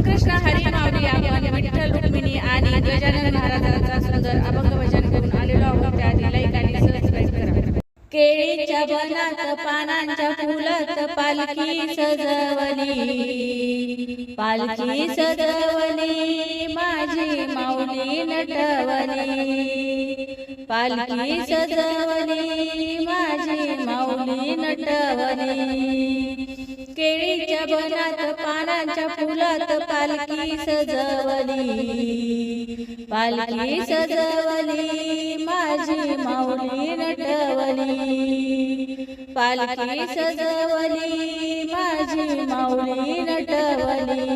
रामकृष्ण हरी माऊली आपण विठ्ठल रुक्मिणी आणि गजानन महाराजांचा सुंदर अभंग भजन करून आलेलो आहोत. त्या लाईक आणि सबस्क्राईब करा. केळीच्या बनात पानांच्या फुलत पालखी सजवली. पालखी सजवली माझी माऊली नटवली. पालखी सजवली माझी माऊली नटवली. केळीच्या बनात पानांच्या फुलात पालखी सजवली. पालखी सजवली माझी माऊली नटवली. पालखी सजवली माझी माऊली नटवली.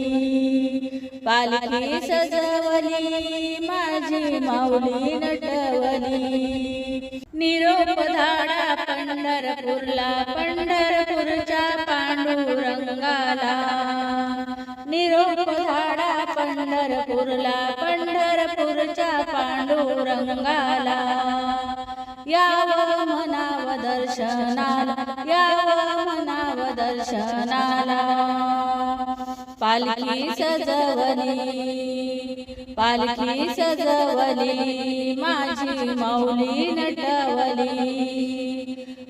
पालखी सजवली माझी माऊली नटवली. निरोप धाडा पंढरपूरला पंढरपूर पुरला पंढरपूरच्या पांडुरंगाला. याव म्हणाव दर्शनाला याव म्हणाव दर्शनाला. पालखी सजवली पालखी सजवली माझी माऊली नटवली.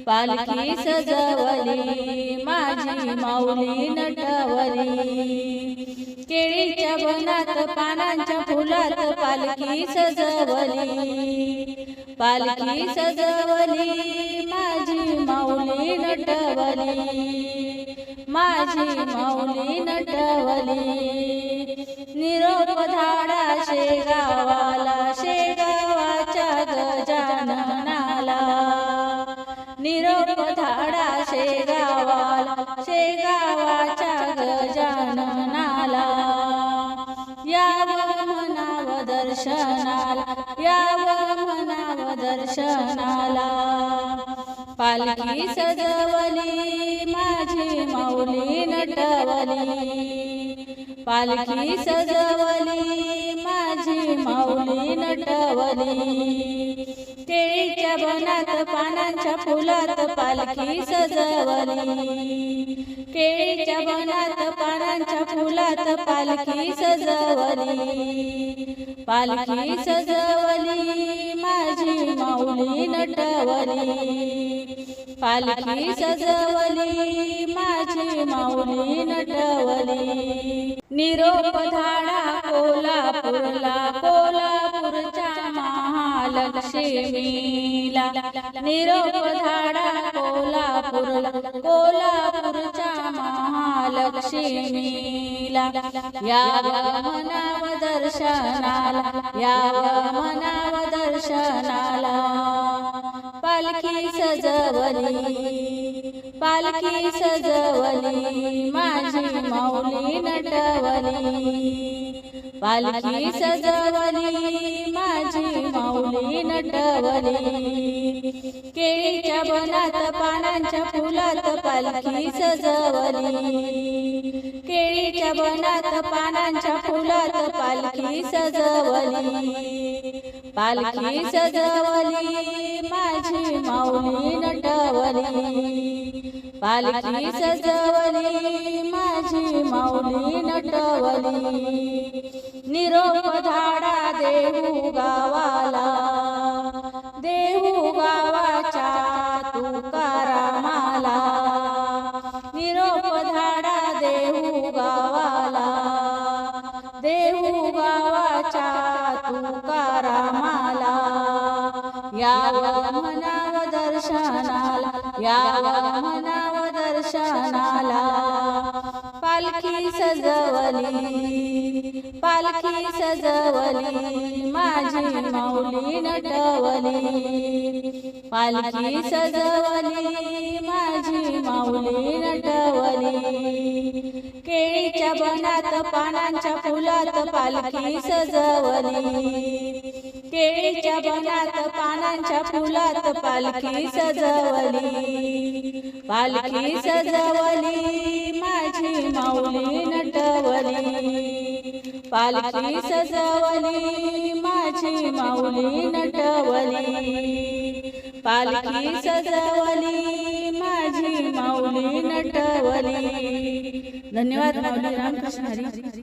पालखी सजवली माझी माऊली नटवली. केळीच्या वनात पानांच्या फुलात पालखी सजवली. पालखी सजवली माझी माऊली नटवली. माझी माऊली नटवली. निरोप धाडा शेगावाला शेगावाच्या गजाननाला. निरोप धाडा शेगावाला शेगावाच्या गजाननाला याव म्हणाव दर्शनाला याव म्हणाव दर्शनाला. पालखी सजवली माझी माऊली नटवली. पालखी सजवली माझी माऊली नटवली. केळीच्या बनात पानांच्या फुलात पालखी सजवली. केळीच्या बनात पानांच्या फुलात पालखी सजवली. पालखी सजवली माझी माऊली नटवली. पालखी सजवली माझी माऊली नटवली. निरोप धाडा कोल्हापूरला कोल्हापूरच्या महालक्ष्मीला निरोप धाडा कोल्हापूर कोल्हापूरच्या महालक्ष्मीला. याव मनाव दर्शनाला याव मनाव दर्शनाला पालखी सजवली पालखी सजवली माझी माऊली नटवली. पालखी सजवली माझी माऊली नटवली. केळीच्या बनात पानांच्या फुलात पालखी सजवली. केळीच्या बनात पानांच्या फुलात पालखी सजवली. पालखी सजवली माझी माऊली नटवली. पालखी सजवली माझी माऊली नटवली. निरोप धाडा देऊ गावाला. तुकारामाला याव मनाव दर्शनाला याव मनाव दर्शनाला. पालखी सजवली पालखी सजवली माझी माऊली नटवली. पालखी सजवली माझी माऊली नटवली. केळीच्या बनात पानांच्या फुलात पालखी सजवली. केळीच्या बनात पानांच्या फुलात पालखी सजवली. पालखी सजवली माझी माऊली नटवली. पालखी सजवली माझी माऊली नटवली. पालखी सजवली माझी माऊली नटवली. धन्यवाद माऊली रामकृष्ण हरी.